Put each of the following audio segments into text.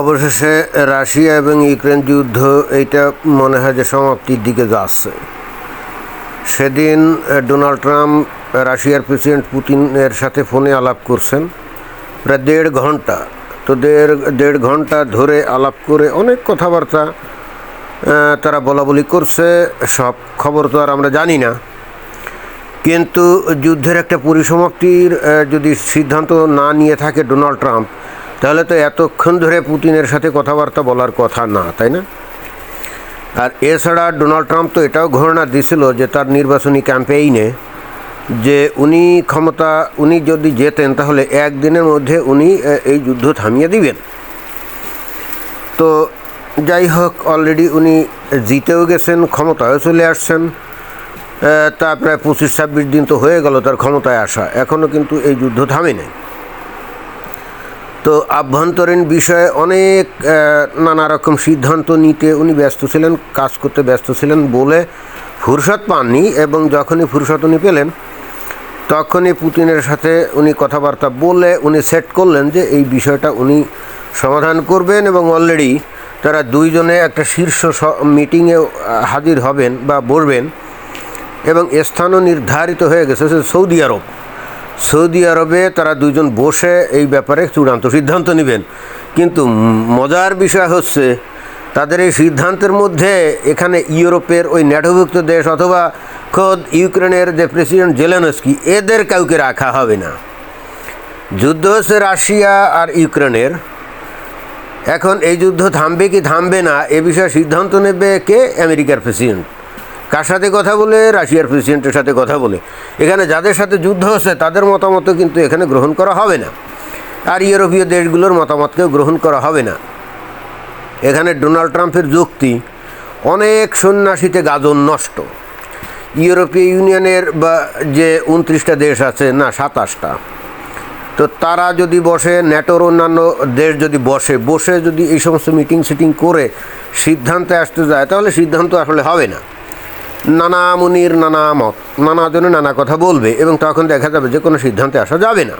অবশেষে রাশিয়া এবং ইউক্রেন যুদ্ধ এইটা মনে হয় যে সমাপ্তির দিকে যাচ্ছে। সেদিন ডোনাল্ড ট্রাম্প রাশিয়ার প্রেসিডেন্ট পুতিনের সাথে ফোনে আলাপ করছেন। প্রায় দেড় ঘণ্টা তো দেড় দেড় ঘণ্টা ধরে আলাপ করে অনেক কথাবার্তা তারা বলা বলি করছে, সব খবর তো আর আমরা জানি না। কিন্তু যুদ্ধের একটা পরিসমাপ্তির যদি সিদ্ধান্ত না নিয়ে থাকে ডোনাল্ড ট্রাম্প তাহলে তো এতক্ষণ ধরে পুতিনের সাথে কথাবার্তা বলার কথা না, তাই না? আর এছাড়া ডোনাল্ড ট্রাম্প তো এটাও ঘোষণা দিছিল যে তার নির্বাচনী ক্যাম্পেইনে যে উনি ক্ষমতা, উনি যদি জেতেন তাহলে একদিনের মধ্যে উনি এই যুদ্ধ থামিয়ে দিবেন। তো যাই হোক, অলরেডি উনি জিতেও গেছেন, ক্ষমতায়ও চলে আসছেন। তা প্রায় পঁচিশ ছাব্বিশ দিন তো হয়ে গেল তার ক্ষমতায় আসা। এখনও কিন্তু এই যুদ্ধ থামে নাই। তো আভ্যন্তরীণ বিষয়ে অনেক নানা রকম সিদ্ধান্ত নিতে উনি ব্যস্ত ছিলেন, কাজ করতে ব্যস্ত ছিলেন বলে ফুরসত পাননি এবং যখনই ফুরসত উনি পেলেন, তখনই পুতিনের সাথে উনি কথাবার্তা বলে উনি সেট করলেন যে এই বিষয়টা উনি সমাধান করবেন এবং অলরেডি তারা দুইজনে একটা শীর্ষ মিটিংয়ে হাজির হবেন বা বসবেন এবং স্থানও নির্ধারিত হয়ে গেছে সৌদি আরব। সৌদি আরবে তারা দুজন বসে এই ব্যাপারে চূড়ান্ত সিদ্ধান্ত নেবেন। কিন্তু মজার বিষয় হচ্ছে, তাদের এই সিদ্ধান্তের মধ্যে এখানে ইউরোপের ওই ন্যাটোভুক্ত দেশ অথবা খোদ ইউক্রেনের যে প্রেসিডেন্ট জেলেনস্কি, এদের কাউকে রাখা হবে না। যুদ্ধ হচ্ছে রাশিয়া আর ইউক্রেনের। এখন এই যুদ্ধ থামবে কি থামবে না, এ বিষয়ে সিদ্ধান্ত নেবে কে? আমেরিকার প্রেসিডেন্ট। কার সাথে কথা বলে? রাশিয়ার প্রেসিডেন্টের সাথে কথা বলে। এখানে যাদের সাথে যুদ্ধ হচ্ছে, তাদের মতামত কিন্তু এখানে গ্রহণ করা হবে না। আর ইউরোপীয় দেশগুলোর মতামতকেও গ্রহণ করা হবে না। এখানে ডোনাল্ড ট্রাম্পের যুক্তি, অনেক সন্ন্যাসীতে গাজন নষ্ট। ইউরোপীয় ইউনিয়নের বা যে উনত্রিশটা দেশ আছে, না, সাতাশটা। তো তারা যদি বসে, ন্যাটোর অন্যান্য দেশ যদি বসে বসে যদি এই সমস্ত মিটিং সিটিং করে সিদ্ধান্তে আসতে যায়, তাহলে সিদ্ধান্ত আসলে হবে না। নানা মুনির নানা মত, নানা জনে নানা কথা বলবে এবং তখন দেখা যাবে যে কোনো সিদ্ধান্তে আসা যাবে না।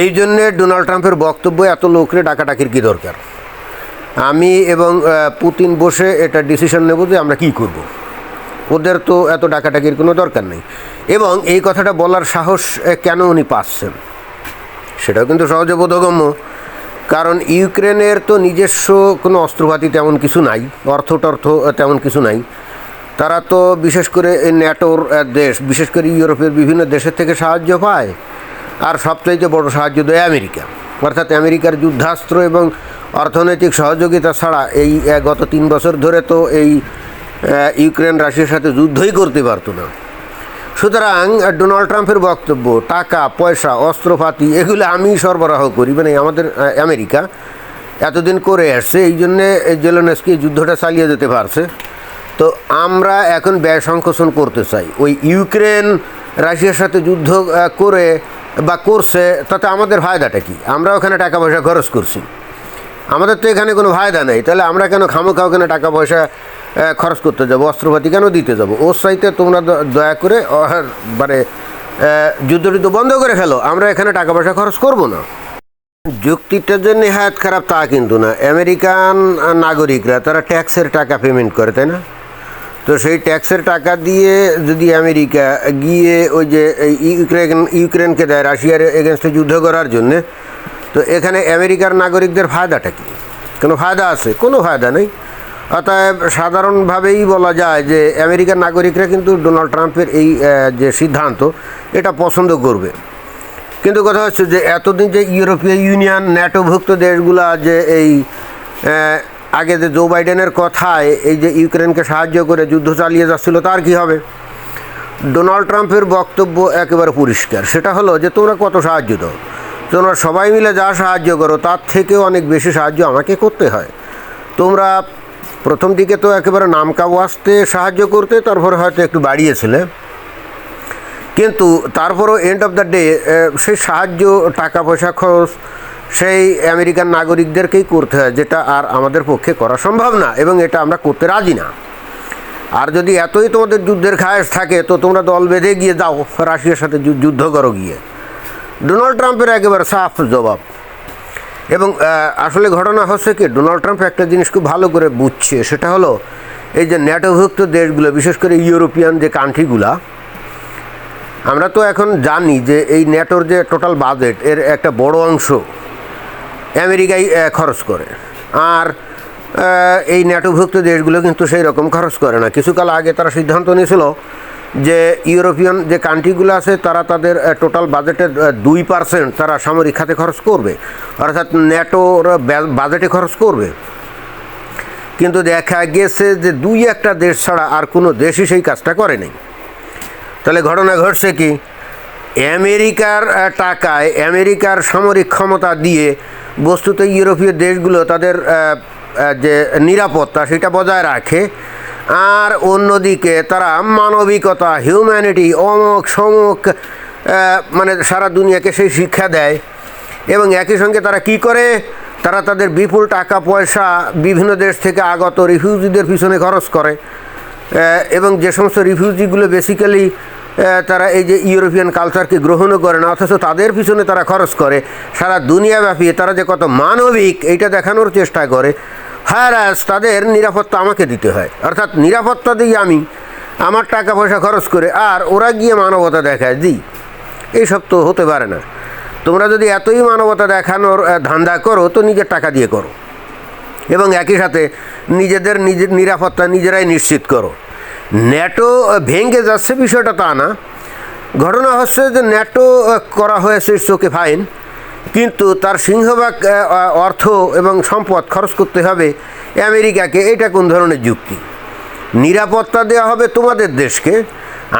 এই জন্যে ডোনাল্ড ট্রাম্পের বক্তব্য, এত লোকরে ডাকাডাকির কী দরকার? আমি এবং পুতিন বসে এটা ডিসিশন নেব যে আমরা কী করব। ওদের তো এত ডাকাডাকির কোনো দরকার নেই। এবং এই কথাটা বলার সাহস কেন উনি পাচ্ছেন? সেটাও কিন্তু সহজে বোধগম্য। কারণ ইউক্রেনের তো নিজস্ব কোনো অস্ত্রপাতি তেমন কিছু নাই অর্থ টর্থ তেমন কিছু নাই। তারা তো বিশেষ করে এই ন্যাটোর দেশ, বিশেষ করে ইউরোপের বিভিন্ন দেশের থেকে সাহায্য পায়। আর সবচাইতে বড় সাহায্য দেয় আমেরিকা। অর্থাৎ আমেরিকার যুদ্ধাস্ত্র এবং অর্থনৈতিক সহযোগিতা ছাড়া এই গত তিন বছর ধরে তো এই ইউক্রেন, রাশিয়ার সাথে যুদ্ধই করতে পারতো না। সুতরাং ডোনাল্ড ট্রাম্পের বক্তব্য, টাকা, পয়সা, অস্ত্রপাতি, এগুলো আমি সরবরাহ করি মানে আমাদের আমেরিকা, এতদিন করে আসছে, এই জন্যে জেলেনস্কি যুদ্ধটা চালিয়ে যেতে পারছে। তো আমরা এখন ব্যয় সংকোচন করতে চাই। ওই ইউক্রেন রাশিয়ার সাথে যুদ্ধ করে বা করছে তাতে আমাদের ফায়দাটা কি? আমরা ওখানে টাকা পয়সা খরচ করছি। আমাদের তো এখানে কোনো ফায়দা নেই। তাহলে আমরা কেন খামোখা ওখানে টাকা পয়সা খরচ করতে যাব? অস্ত্রপাতি কেন দিতে যাব? ওর সাইতে তোমরা দয়া করে মানে আহ, যুদ্ধ টুদ্ধ বন্ধ করে ফেলো। আমরা এখানে টাকা পয়সা খরচ করব না। যুক্তিটা যে নেহায়ত খারাপ তা কিন্তু না। আমেরিকান নাগরিকরা তারা ট্যাক্সের টাকা পেমেন্ট করে তাই না? তো সেই ট্যাক্সের টাকা দিয়ে যদি আমেরিকা গিয়ে ওই যে ইউক্রেন, ইউক্রেনকে দেয় রাশিয়ার এগেনস্টে যুদ্ধ করার জন্যে, তো এখানে আমেরিকার নাগরিকদের ফায়দাটা কি? কোনো ফায়দা আছে? কোনো ফায়দা নেই। অতএব সাধারণভাবেই বলা যায় যে আমেরিকার নাগরিকরা কিন্তু ডোনাল্ড ট্রাম্পের এই যে সিদ্ধান্ত, এটা পছন্দ করবে। কিন্তু কথা হচ্ছে যে এতদিন যে ইউরোপীয় ইউনিয়ন, ন্যাটোভুক্ত দেশগুলা যে এই আগে যে জো বাইডেনের কথায় এই যে ইউক্রেনকে সাহায্য করে যুদ্ধ চালিয়ে যাচ্ছিল, তার কি হবে? ডোনাল্ড ট্রাম্পের বক্তব্য একেবারে পরিষ্কার। সেটা হলো যে, তোমরা কত সাহায্য দাও? তোমরা সবাই মিলে যা সাহায্য করো, তার থেকেও অনেক বেশি সাহায্য আমাকে করতে হয়। তোমরা প্রথম দিকে তো একেবারে নামকাবু আসতে সাহায্য করতে, তারপরে হয়তো একটু বাড়িয়েছিলে। কিন্তু তারপরও এন্ড অফ দ্য ডে সেই সাহায্য টাকা পয়সা খরচ সেই আমেরিকান নাগরিকদেরকেই করতে হয়, যেটা আর আমাদের পক্ষে করা সম্ভব না, এবং এটা আমরা করতে রাজি না। আর যদি এতই তোমাদের যুদ্ধের খায়েশ থাকে, তো তোমরা দল বেঁধে গিয়ে যাও, রাশিয়ার সাথে যুদ্ধ করো গিয়ে। ডোনাল্ড ট্রাম্পের একেবারে সাফ জবাব। এবং আসলে ঘটনা হচ্ছে কি, ডোনাল্ড ট্রাম্প একটা জিনিস খুব ভালো করে বুঝছে, সেটা হলো এই যে ন্যাটোভুক্ত দেশগুলো, বিশেষ করে ইউরোপিয়ান যে কান্ট্রিগুলা, আমরা তো এখন জানি যে এই ন্যাটোর যে টোটাল বাজেট, এর একটা বড় অংশ আমেরিকাই আহ, খরচ করে। আর এই ন্যাটোভুক্ত দেশগুলো কিন্তু সেই রকম খরচ করে না। কিছুকাল আগে তারা সিদ্ধান্ত নিয়েছিল যে ইউরোপিয়ান যে কান্ট্রিগুলো আছে তারা তাদের টোটাল বাজেটের দুই পার্সেন্ট তারা সামরিক খাতে খরচ করবে। অর্থাৎ ন্যাটোর বাজেটে খরচ করবে। কিন্তু দেখা গেছে যে দুই একটা দেশ ছাড়া আর কোনো দেশই সেই কাজটা করে নাই। তাহলে ঘটনা ঘটছে কি? আমেরিকার টাকায় আমেরিকার সামরিক ক্ষমতা দিয়ে বস্তুত ইউরোপীয় দেশগুলো তাদের যে নিরাপত্তা সেটা বজায় রাখে। আর অন্যদিকে তারা মানবিকতা হিউম্যানিটি অমক সমক মানে সারা দুনিয়াকে সেই শিক্ষা দেয়। এবং একই সঙ্গে তারা কি করে? তারা তাদের বিপুল টাকা, পয়সা বিভিন্ন দেশ থেকে আগত রিফিউজিদের পিছনে খরচ করে। এবং যে সমস্ত রিফিউজিগুলো বেসিক্যালি তারা এই যে ইউরোপিয়ান কালচারকে গ্রহণও করে না, অথচ তাদের পিছনে তারা খরচ করে। সারা দুনিয়াব্যাপী তারা যে কত মানবিক, এইটা দেখানোর চেষ্টা করে। হ্যারাস, তাদের নিরাপত্তা আমাকে দিতে হয়। অর্থাৎ নিরাপত্তা দিই আমি। আমার টাকা পয়সা খরচ করে, আর ওরা গিয়ে মানবতা দেখায়, জি। এইসব তো হতে পারে না। তোমরা যদি এতই মানবতা দেখানোর ধান্দা করো, তো নিজের টাকা দিয়ে করো। এবং একই সাথে নিজেদের নিজের নিরাপত্তা নিজেরাই নিশ্চিত করো। ন্যাটো ভেঙে যাচ্ছে, বিষয়টা তা না। ঘটনা হচ্ছে যে ন্যাটো করা হয়েছে চোখে ফাইন, কিন্তু তার সিংহভাগ অর্থ এবং সম্পদ খরচ করতে হবে আমেরিকাকে। এটা কোন ধরনের যুক্তি? নিরাপত্তা দেওয়া হবে তোমাদের দেশকে।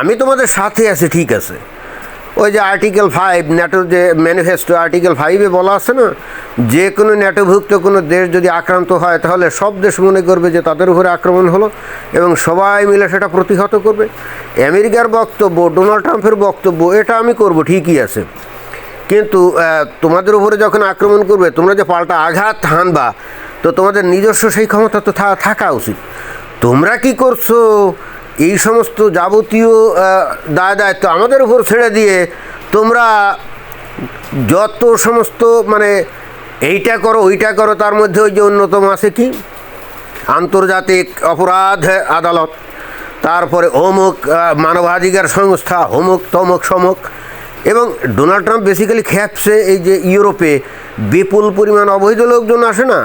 আমি তোমাদের সাথে আছি, ঠিক আছে। ওই যে আর্টিকেল ফাইভ ন্যাটোর যে ম্যানিফেস্টো আর্টিকেল ফাইভে বলা আছে না, যে কোনো ন্যাটোভুক্ত কোনো দেশ যদি আক্রান্ত হয়, তাহলে সব দেশ মনে করবে যে তাদের উপরে আক্রমণ হলো এবং সবাই মিলে সেটা প্রতিহত করবে। আমেরিকার বক্তব্য ডোনাল্ড ট্রাম্পের বক্তব্য, এটা আমি করব, ঠিকই আছে। কিন্তু তোমাদের উপরে যখন আক্রমণ করবে, তোমরা যে পাল্টা আঘাত হানবা, তো তোমাদের নিজস্ব সেই ক্ষমতা তো থাকা উচিত। তোমরা কি করছ? এই সমস্ত যাবতীয় দায় দায়িত্ব আমাদের উপর ছেড়ে দিয়ে তোমরা যত সমস্ত মানে এইটা করো, ওইটা করো, তার মধ্যে ওই যে অন্যতম আছে কি? আন্তর্জাতিক অপরাধ আদালত, তারপরে অমুক মানবাধিকার সংস্থা, অমুক, তমুক, সমুক, এবং ডোনাল্ড ট্রাম্প বেসিক্যালি খেপছে এই যে ইউরোপে। বিপুল পরিমাণ অবৈধ লোকজন আসে না?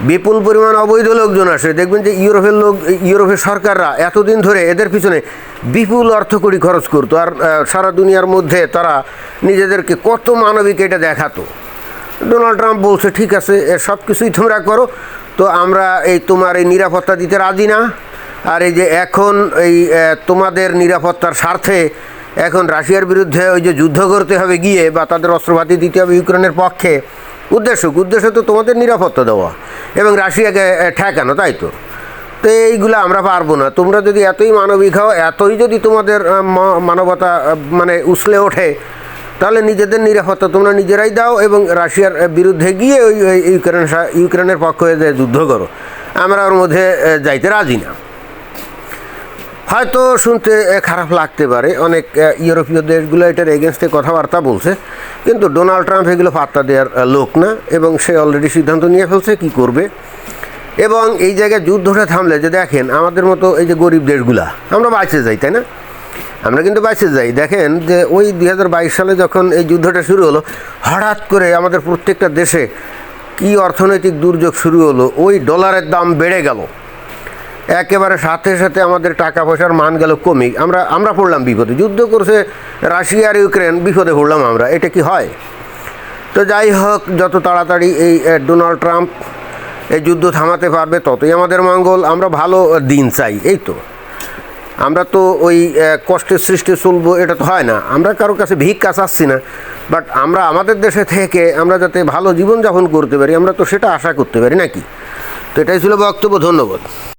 বিপুল পরিমাণ অবৈধ লোকজন আসে। দেখবেন যে ইউরোপের লোক, ইউরোপের সরকাররা এতদিন ধরে এদের পিছনে বিপুল অর্থ কোটি খরচ করতো। আর সারা দুনিয়ার মধ্যে তারা নিজেদেরকে কত মানবিক এটা দেখাতো। ডোনাল্ড ট্রাম্প বলছে, ঠিক আছে সব কিছুই তোমরা করো। তো আমরা এই তোমার এই নিরাপত্তা দিতে রাজি না। আর এই যে এখন এই তোমাদের নিরাপত্তার স্বার্থে এখন রাশিয়ার বিরুদ্ধে ওই যে যুদ্ধ করতে হবে গিয়ে বা তাদের অস্ত্রপাতি দিতে হবে ইউক্রেনের পক্ষে। উদ্দেশ্য উদ্দেশ্য তো তোমাদের নিরাপত্তা দেওয়া। এবং রাশিয়াকে ঠেকানো তাই তো? তো এইগুলো আমরা পারব না। তোমরা যদি এতই মানবিক হও, এতই যদি তোমাদের মানবতা মানে উছলে ওঠে, তাহলে নিজেদের নিরাপত্তা তোমরা নিজেরাই দাও এবং রাশিয়ার বিরুদ্ধে গিয়ে ওই ইউক্রেন ইউক্রেনের পক্ষ হয়ে যুদ্ধ করো। আমরা ওর মধ্যে যাইতে রাজি না। হয়তো শুনতে খারাপ লাগতে পারে। অনেক ইউরোপীয় দেশগুলো এটার এগেনস্টে কথাবার্তা বলছে। কিন্তু ডোনাল্ড ট্রাম্প এগুলো পাত্তা দেওয়ার লোক না এবং সে অলরেডি সিদ্ধান্ত নিয়ে ফেলছে কি করবে। এবং এই জায়গায় যুদ্ধটা থামলে যে দেখেন, আমাদের মতো এই যে গরিব দেশগুলা, আমরা বাইচে যাই, তাই না? আমরা কিন্তু বাইচে যাই। দেখেন যে ওই দুই হাজার বাইশ সালে যখন এই যুদ্ধটা শুরু হলো, হঠাৎ করে আমাদের প্রত্যেকটা দেশে কি অর্থনৈতিক দুর্যোগ শুরু হলো, ওই ডলারের দাম বেড়ে গেল। একেবারে সাথে সাথে আমাদের টাকা পয়সার মান গেল কমে। আমরা আমরা পড়লাম বিপদে। যুদ্ধ করছে রাশিয়া আর ইউক্রেন, বিপদে পড়লাম আমরা। এটা কি হয়? তো যাই হোক, যত তাড়াতাড়ি এই ডোনাল্ড ট্রাম্প এই যুদ্ধ থামাতে পারবে, ততই আমাদের মঙ্গল। আমরা ভালো দিন চাই, এই তো। আমরা তো ওই কষ্টের সৃষ্টি চলবো, এটা তো হয় না। আমরা কারও কাছে ভিক্ষা চাচ্ছি না। বাট আমরা আমাদের দেশে থেকে আমরা যাতে ভালো জীবনযাপন করতে পারি, আমরা তো সেটা আশা করতে পারি, নাকি? তো এটাই ছিল বক্তব্য। ধন্যবাদ।